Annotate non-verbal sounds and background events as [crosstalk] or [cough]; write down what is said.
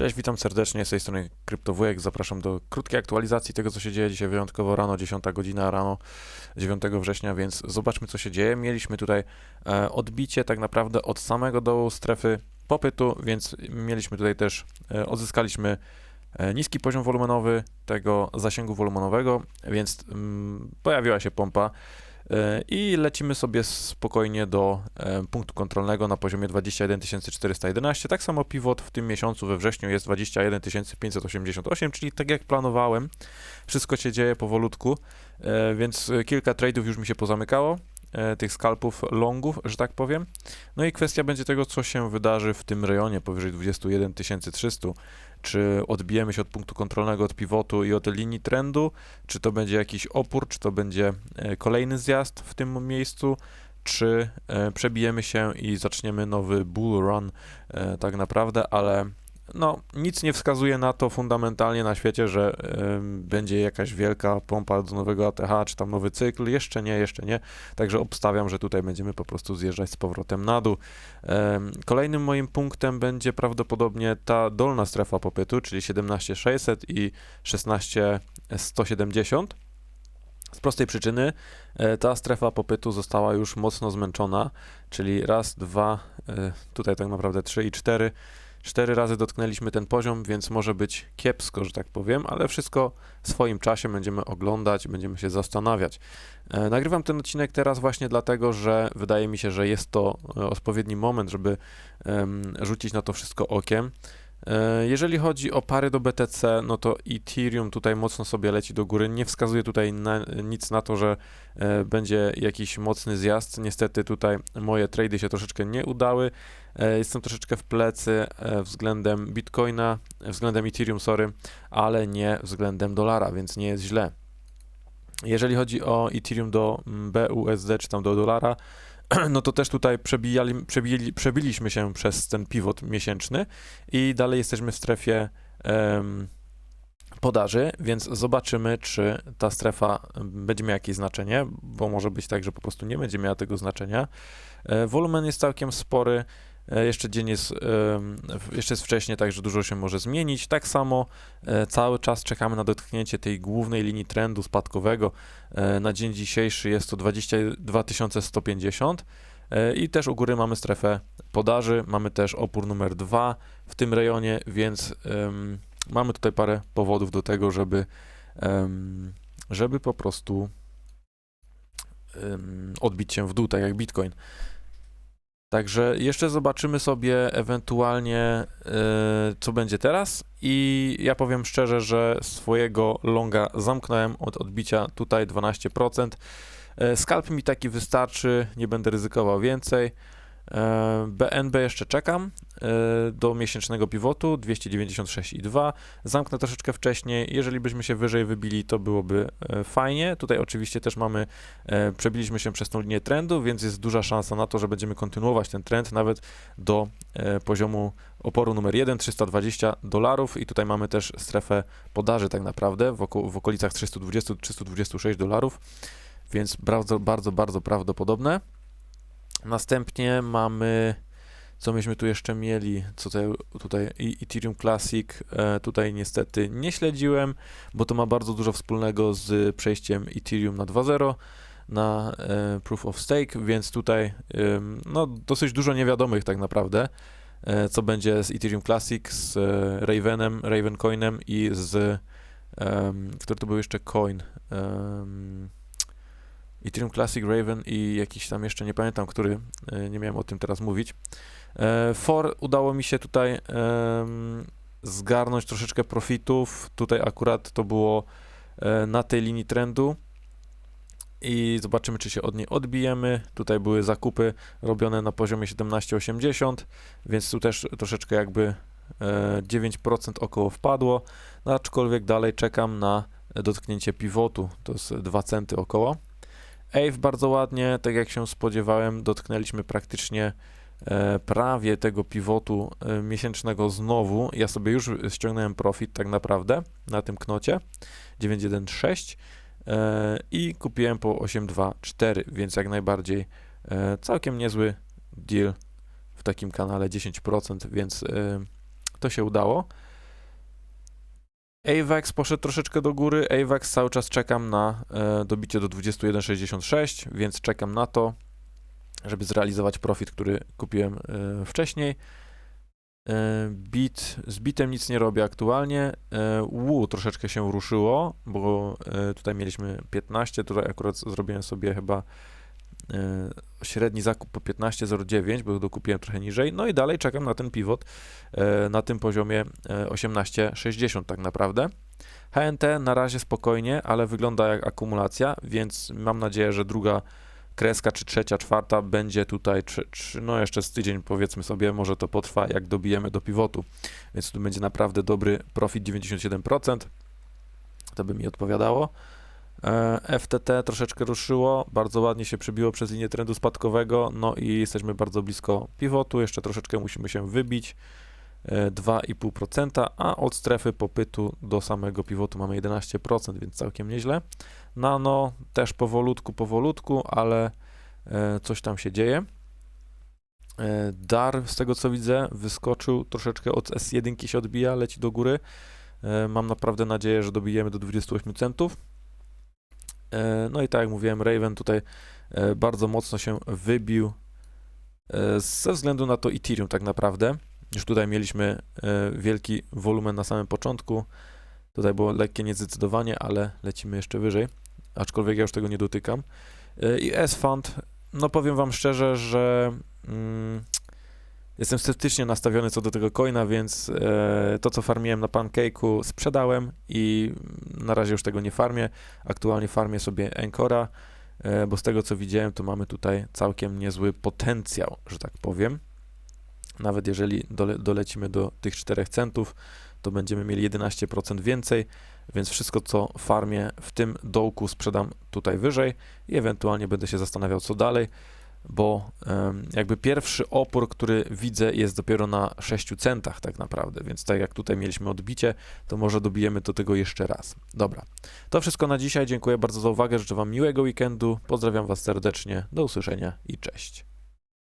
Cześć, witam serdecznie z tej strony CryptoWujek. Zapraszam do krótkiej aktualizacji tego, co się dzieje dzisiaj wyjątkowo rano, 10 godzina rano 9 września, więc zobaczmy, co się dzieje. Mieliśmy tutaj e, odbicie tak naprawdę od samego dołu strefy popytu, więc mieliśmy tutaj też, e, odzyskaliśmy e, niski poziom wolumenowy tego zasięgu wolumenowego, więc mm, pojawiła się pompa. E, I lecimy sobie spokojnie do e, punktu kontrolnego na poziomie 21 411. Tak samo pivot w tym miesiącu we wrześniu jest 21 588, czyli tak jak planowałem, wszystko się dzieje powolutku, e, więc kilka tradeów już mi się pozamykało tych skalpów longów, że tak powiem. No i kwestia będzie tego, co się wydarzy w tym rejonie powyżej 21 300 czy odbijemy się od punktu kontrolnego, od pivotu i od linii trendu, czy to będzie jakiś opór, czy to będzie e, kolejny zjazd w tym miejscu, czy e, przebijemy się i zaczniemy nowy bull run e, tak naprawdę, ale no, nic nie wskazuje na to fundamentalnie na świecie, że y, będzie jakaś wielka pompa do nowego ATH, czy tam nowy cykl. Jeszcze nie, jeszcze nie. Także obstawiam, że tutaj będziemy po prostu zjeżdżać z powrotem na dół. Y, kolejnym moim punktem będzie prawdopodobnie ta dolna strefa popytu, czyli 17600 i 16170. Z prostej przyczyny e, ta strefa popytu została już mocno zmęczona, czyli raz, dwa, e, tutaj tak naprawdę trzy i cztery Cztery razy dotknęliśmy ten poziom, więc może być kiepsko, że tak powiem, ale wszystko w swoim czasie będziemy oglądać, będziemy się zastanawiać. E, nagrywam ten odcinek teraz właśnie dlatego, że wydaje mi się, że jest to e, odpowiedni moment, żeby rzucić na to wszystko okiem. E, jeżeli chodzi o pary do BTC, no to Ethereum tutaj mocno sobie leci do góry. Nie wskazuje tutaj na, nic na to, że e, będzie jakiś mocny zjazd. Niestety tutaj moje trady się troszeczkę nie udały. E, jestem troszeczkę w plecy względem Bitcoina, względem Ethereum, sorry, ale nie względem dolara, więc nie jest źle. Jeżeli chodzi o Ethereum do mm, BUSD czy tam do dolara, [clears throat] no to też tutaj przebijali, przebili, przebiliśmy się przez ten pivot miesięczny i dalej jesteśmy w strefie um, podaży, więc zobaczymy, czy ta strefa będzie miała jakieś znaczenie, bo może być tak, że po prostu nie będzie miała tego znaczenia. E, wolumen jest całkiem spory. E, jeszcze dzień jest, jeszcze jest wcześnie, także dużo się może zmienić. Tak samo e, cały czas czekamy na dotknięcie tej głównej linii trendu spadkowego. E, na dzień dzisiejszy jest to 22 150 i też u góry mamy strefę podaży, mamy też opór numer 2 w tym rejonie, więc um, mamy tutaj parę powodów do tego, żeby, um, żeby po prostu um, odbić się w dół, tak jak Bitcoin. Także jeszcze zobaczymy sobie ewentualnie, yy, co będzie teraz. I ja powiem szczerze, że swojego longa zamknąłem od odbicia tutaj 12%. Yy, skalp mi taki wystarczy, nie będę ryzykował więcej. BNB e, jeszcze czekam e, do miesięcznego pivotu 296,2. Zamknę troszeczkę wcześniej. Jeżeli byśmy się wyżej wybili, to byłoby e, fajnie. Tutaj oczywiście też mamy, przebiliśmy się przez tą linię trendu, więc jest duża szansa na to, że będziemy kontynuować ten trend nawet do poziomu oporu numer 1, 320 dolarów i tutaj mamy też strefę podaży tak naprawdę w, oko w okolicach 320-326 dolarów, więc bardzo, bardzo, bardzo prawdopodobne. Następnie mamy, co myśmy tu jeszcze mieli, co tutaj, tutaj Ethereum Classic, e, tutaj niestety nie śledziłem, bo to ma bardzo dużo wspólnego z przejściem Ethereum na 2.0 na e, Proof of Stake, więc tutaj no, dosyć dużo niewiadomych tak naprawdę, e, co będzie z Ethereum Classic, z Ravenem, Ravencoinem i z, który to był jeszcze coin, Ethereum Classic, Raven i jakiś tam jeszcze, nie pamiętam, który, e, nie miałem o tym teraz mówić. E, for udało mi się tutaj zgarnąć troszeczkę profitów. Tutaj akurat to było e, na tej linii trendu i zobaczymy, czy się od niej odbijemy. Tutaj były zakupy robione na poziomie 17,80, więc tu też troszeczkę jakby 9% około wpadło, no, aczkolwiek dalej czekam na dotknięcie pivotu, to jest 2 centy około. Ave bardzo ładnie, tak jak się spodziewałem, dotknęliśmy praktycznie e, prawie tego pivotu e, miesięcznego znowu. Ja sobie już ściągnąłem profit tak naprawdę na tym knocie 916 e, i kupiłem po 824, więc jak najbardziej całkiem niezły deal w takim kanale 10%, więc to się udało. AVAX poszedł troszeczkę do góry. AVAX cały czas czekam na e, dobicie do 21,66, więc czekam na to, żeby zrealizować profit, który kupiłem e, wcześniej. E, bit, z bitem nic nie robię aktualnie. E, troszeczkę się ruszyło, bo e, tutaj mieliśmy 15, tutaj akurat zrobiłem sobie chyba średni zakup po 15,09, bo dokupiłem trochę niżej. No i dalej czekam na ten pivot e, na tym poziomie e, 18,60 tak naprawdę. HNT na razie spokojnie, ale wygląda jak akumulacja, więc mam nadzieję, że druga kreska, czy trzecia, czwarta będzie tutaj, czy, czy, no jeszcze z tydzień powiedzmy sobie, może to potrwa, jak dobijemy do pivotu, więc tu będzie naprawdę dobry profit 97%, to by mi odpowiadało. E, FTT troszeczkę ruszyło, bardzo ładnie się przybiło przez linię trendu spadkowego, no i jesteśmy bardzo blisko pivotu, jeszcze troszeczkę musimy się wybić, e, 2,5%, a od strefy popytu do samego pivotu mamy 11%, więc całkiem nieźle. Nano też powolutku, powolutku, ale e, coś tam się dzieje. E, Dar, z tego co widzę, wyskoczył troszeczkę od S1 się odbija, leci do góry. E, Mam naprawdę nadzieję, że dobijemy do 28 centów. E, No i tak jak mówiłem, Raven tutaj e, bardzo mocno się wybił e, ze względu na to Ethereum tak naprawdę. Już tutaj mieliśmy wielki wolumen na samym początku. Tutaj było lekkie niezdecydowanie, ale lecimy jeszcze wyżej, aczkolwiek ja już tego nie dotykam. I S-Fund, no powiem Wam szczerze, że mm, jestem sceptycznie nastawiony co do tego coina, więc e, to co farmiłem na Pancake'u sprzedałem i na razie już tego nie farmię. Aktualnie farmię sobie Encora, e, bo z tego co widziałem, to mamy tutaj całkiem niezły potencjał, że tak powiem. Nawet jeżeli dole, dolecimy do tych 4 centów, to będziemy mieli 11% więcej, więc wszystko co farmię w tym dołku sprzedam tutaj wyżej i ewentualnie będę się zastanawiał co dalej, bo jakby pierwszy opór, który widzę jest dopiero na 6 centach tak naprawdę, więc tak jak tutaj mieliśmy odbicie, to może dobijemy do tego jeszcze raz. Dobra, to wszystko na dzisiaj, dziękuję bardzo za uwagę, życzę Wam miłego weekendu, pozdrawiam Was serdecznie, do usłyszenia i cześć.